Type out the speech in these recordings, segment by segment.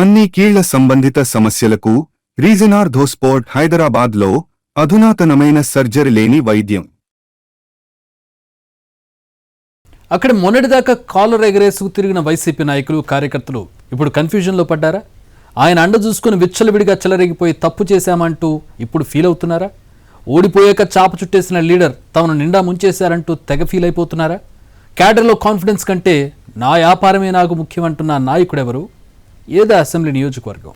అన్ని కీళ్ళ సంబంధిత సమస్యలకు రీజనార్థోస్పోర్ట్ హైదరాబాద్లో అధునాతనమైన సర్జరీ లేని వైద్యం. అక్కడ మొన్నటిదాకా కాలర్ ఎగరేసుకు తిరిగిన వైసీపీ నాయకులు కార్యకర్తలు ఇప్పుడు కన్ఫ్యూజన్లో పడ్డారా? ఆయన అండ చూసుకుని విచ్చలవిడిగా చెలరేగిపోయి తప్పు చేశామంటూ ఇప్పుడు ఫీల్ అవుతున్నారా? ఓడిపోయాక చాప చుట్టేసిన లీడర్ తమను నిండా ముంచేశారంటూ తెగ ఫీల్ అయిపోతున్నారా? క్యాడర్లో కాన్ఫిడెన్స్ కంటే నా వ్యాపారమే నాకు ముఖ్యమంటున్న నాయకుడెవరు? ఏదో అసెంబ్లీ నియోజకవర్గం.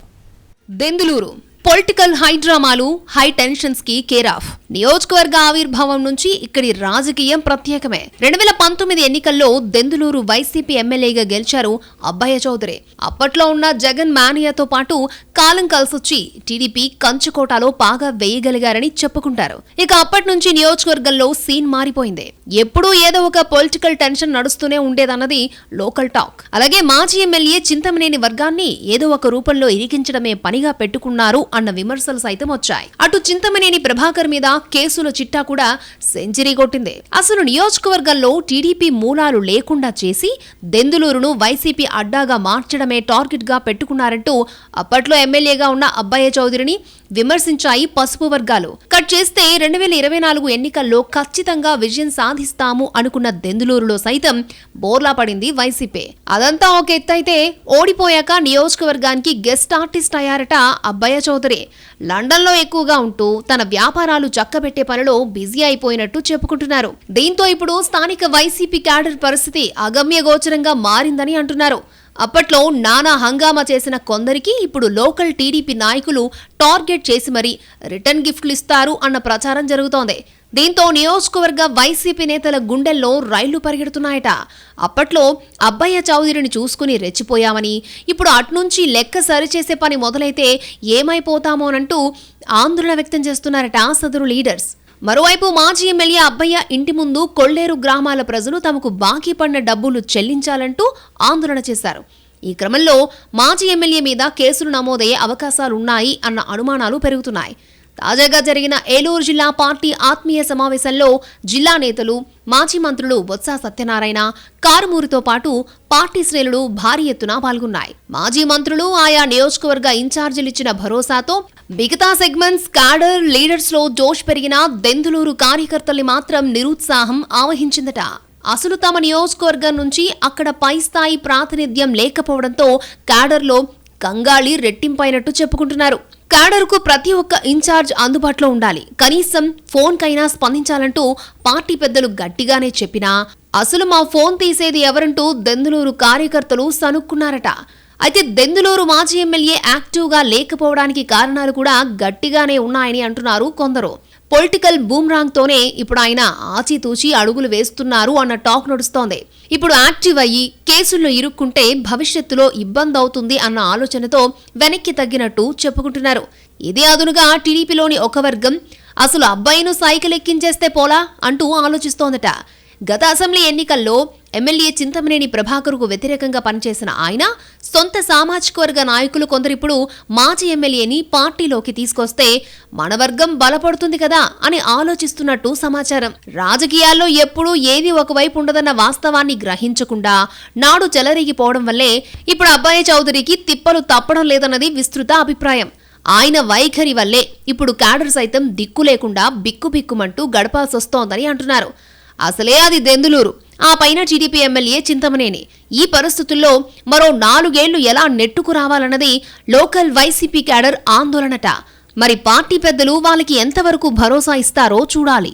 దెందులూరు పొలిటికల్ హై డ్రామాలు హై టెన్షన్స్కి కేర్ ఆఫ్ నియోజకవర్గ ఆవిర్భావం నుంచి ఇక్కడి రాజకీయం ప్రత్యేకమే. రెండు వేల పంతొమ్మిది ఎన్నికల్లో దెందులూరు వైసీపీ ఎమ్మెల్యేగా గెలిచారు అబ్బయ్య చౌదరి. అప్పట్లో ఉన్న జగన్ మానియాతో పాటు కాలం కలిసొచ్చి టీడీపీ కంచుకోటలో బాగా వేయగలిగారని చెప్పుకుంటారు. ఇక అప్పటి నుంచి నియోజకవర్గంలో సీన్ మారిపోయింది. ఎప్పుడూ ఏదో ఒక పొలిటికల్ టెన్షన్ నడుస్తూనే ఉండేదన్నది లోకల్ టాక్. అలాగే మాజీ ఎమ్మెల్యే చింతమనేని వర్గాన్ని ఏదో ఒక రూపంలో ఇరికించడమే పనిగా పెట్టుకున్నారు అన్న విమర్శలు సైతం వచ్చాయి. అటు చింతమనేని ప్రభాకర్ మీద కేసుల చిట్టా కూడా సెంచరీ కొట్టింది. అసలు నియోజకవర్గంలో టీడీపీ మూలాలు లేకుండా చేసి దెందులూరును వైసీపీ అడ్డాగా మార్చడమే టార్గెట్గా పెట్టుకున్నారంటూ అప్పట్లో ఎమ్మెల్యేగా ఉన్న అబ్బయ్య చౌదరిని విమర్శించాయి పసుపు వర్గాలు. కట్ చేస్తే రెండు వేల ఇరవై నాలుగు ఎన్నికల్లో ఖచ్చితంగా విజయం సాధిస్తాము అనుకున్న దెందులూరులో సైతం బోర్లా పడింది వైసీపీ. అదంతా ఒక ఎత్తైతే ఓడిపోయాక నియోజకవర్గానికి గెస్ట్ ఆర్టిస్ట్ అయ్యారట అబ్బాయ చౌదరి. లండన్లో ఎక్కువగా ఉంటూ తన వ్యాపారాలు చక్కబెట్టే పనిలో బిజీ అయిపోయినట్టు చెప్పుకుంటున్నారు. దీంతో ఇప్పుడు స్థానిక వైసీపీ క్యాడర్ పరిస్థితి అగమ్యగోచరంగా మారిందని అంటున్నారు. అప్పట్లో నానా హంగామా చేసిన కొందరికి ఇప్పుడు లోకల్ టీడీపీ నాయకులు టార్గెట్ చేసి మరీ రిటర్న్ గిఫ్ట్లు ఇస్తారు అన్న ప్రచారం జరుగుతోంది. దీంతో నియోజకవర్గ వైసీపీ నేతల గుండెల్లో రైళ్ళు పరిగెడుతున్నాయట. అప్పట్లో అబ్బయ్య చౌదరిని చూసుకుని రెచ్చిపోయామని ఇప్పుడు అట్నుంచి లెక్క సరిచేసే పని మొదలైతే ఏమైపోతామోనంటూ ఆందోళన వ్యక్తం చేస్తున్నారట సదరు లీడర్స్. మరోవైపు మాజీ ఎమ్మెల్యే అబ్బయ్య ఇంటి ముందు కొల్లేరు గ్రామాల ప్రజలు తమకు బాకీ పడిన డబ్బులు చెల్లించాలంటూ ఆందోళన చేశారు. ఈ క్రమంలో మాజీ ఎమ్మెల్యే మీద కేసులు నమోదయ్యే అవకాశాలున్నాయి అన్న అనుమానాలు పెరుగుతున్నాయి. తాజాగా జరిగిన ఏలూరు జిల్లా పార్టీ ఆత్మీయ సమావేశంలో జిల్లా నేతలు మాజీ మంత్రులు బొత్స సత్యనారాయణ కారుమూరితో పాటు పార్టీ శ్రేణులు భారీ ఎత్తున పాల్గొన్నాయి. మాజీ మంత్రులు ఆయా నియోజకవర్గ ఇన్ఛార్జీలు ఇచ్చిన భరోసాతో మిగతా సెగ్మెంట్స్ క్యాడర్ లీడర్స్లో జోష్ పెరిగిన దెందులూరు కార్యకర్తల్ని మాత్రం నిరుత్సాహం ఆవహించిందట. అసలు తమ నియోజకవర్గం నుంచి అక్కడ పై స్థాయి ప్రాతినిధ్యం లేకపోవడంతో క్యాడర్లో కంగాళి రెట్టింపైనట్టు చెప్పుకుంటున్నారు. క్యాడర్కు ప్రతి ఒక్క ఇన్ఛార్జ్ అందుబాటులో ఉండాలి. కనీసం ఫోన్కైనా స్పందించాలంటూ పార్టీ పెద్దలు గట్టిగానే చెప్పినా అసలు మా ఫోన్ తీసేది ఎవరంటూ దెందులూరు కార్యకర్తలు సనుక్కున్నారట. అయితే దెందులూరు మాజీ ఎమ్మెల్యే యాక్టివ్గా లేకపోవడానికి కారణాలు కూడా గట్టిగానే ఉన్నాయని అంటున్నారు కొందరు. పొలిటికల్ బూమ్రాంగ్ తోనే ఇప్పుడు ఆయన ఆచితూచి అడుగులు వేస్తున్నారు అన్న టాక్ నడుస్తోంది. ఇప్పుడు యాక్టివ్ అయ్యి కేసుల్లో ఇరుక్కుంటే భవిష్యత్తులో ఇబ్బంది అవుతుంది అన్న ఆలోచనతో వెనక్కి తగ్గినట్టు చెప్పుకుంటున్నారు. ఇదే అదునుగా టీడీపీలోని ఒక వర్గం అసలు అబ్బాయిను సైకిల్ ఎక్కించేస్తే పోలా అంటూ ఆలోచిస్తోందట. గత అసెంబ్లీ ఎన్నికల్లో ఎమ్మెల్యే చింతమనేని ప్రభాకర్కు వ్యతిరేకంగా పనిచేసిన ఆయన సొంత సామాజిక వర్గ నాయకులు కొందరిప్పుడు మాజీ ఎమ్మెల్యేని పార్టీలోకి తీసుకొస్తే మన వర్గం బలపడుతుంది కదా అని ఆలోచిస్తున్నట్టు సమాచారం. రాజకీయాల్లో ఎప్పుడూ ఏది ఒకవైపు ఉండదన్న వాస్తవాన్ని గ్రహించకుండా నాడు చెలరేగిపోవడం వల్లే ఇప్పుడు అబ్బాయి చౌదరికి తిప్పలు తప్పడం లేదన్నది విస్తృత అభిప్రాయం. ఆయన వైఖరి వల్లే ఇప్పుడు క్యాడర్ సైతం దిక్కు లేకుండా బిక్కుబిక్కుమంటూ గడపాల్సొస్తోందని అంటున్నారు. అసలే అది దెందులూరు. ఆ పైన టీడీపీ ఎమ్మెల్యే చింతమనేని. ఈ పరిస్థితుల్లో మరో నాలుగేళ్ళు ఎలా నెట్టుకు రావాలన్నది లోకల్ వైసీపీ క్యాడర్ ఆందోళనట. మరి పార్టీ పెద్దలు వాళ్ళకి ఎంతవరకు భరోసా ఇస్తారో చూడాలి.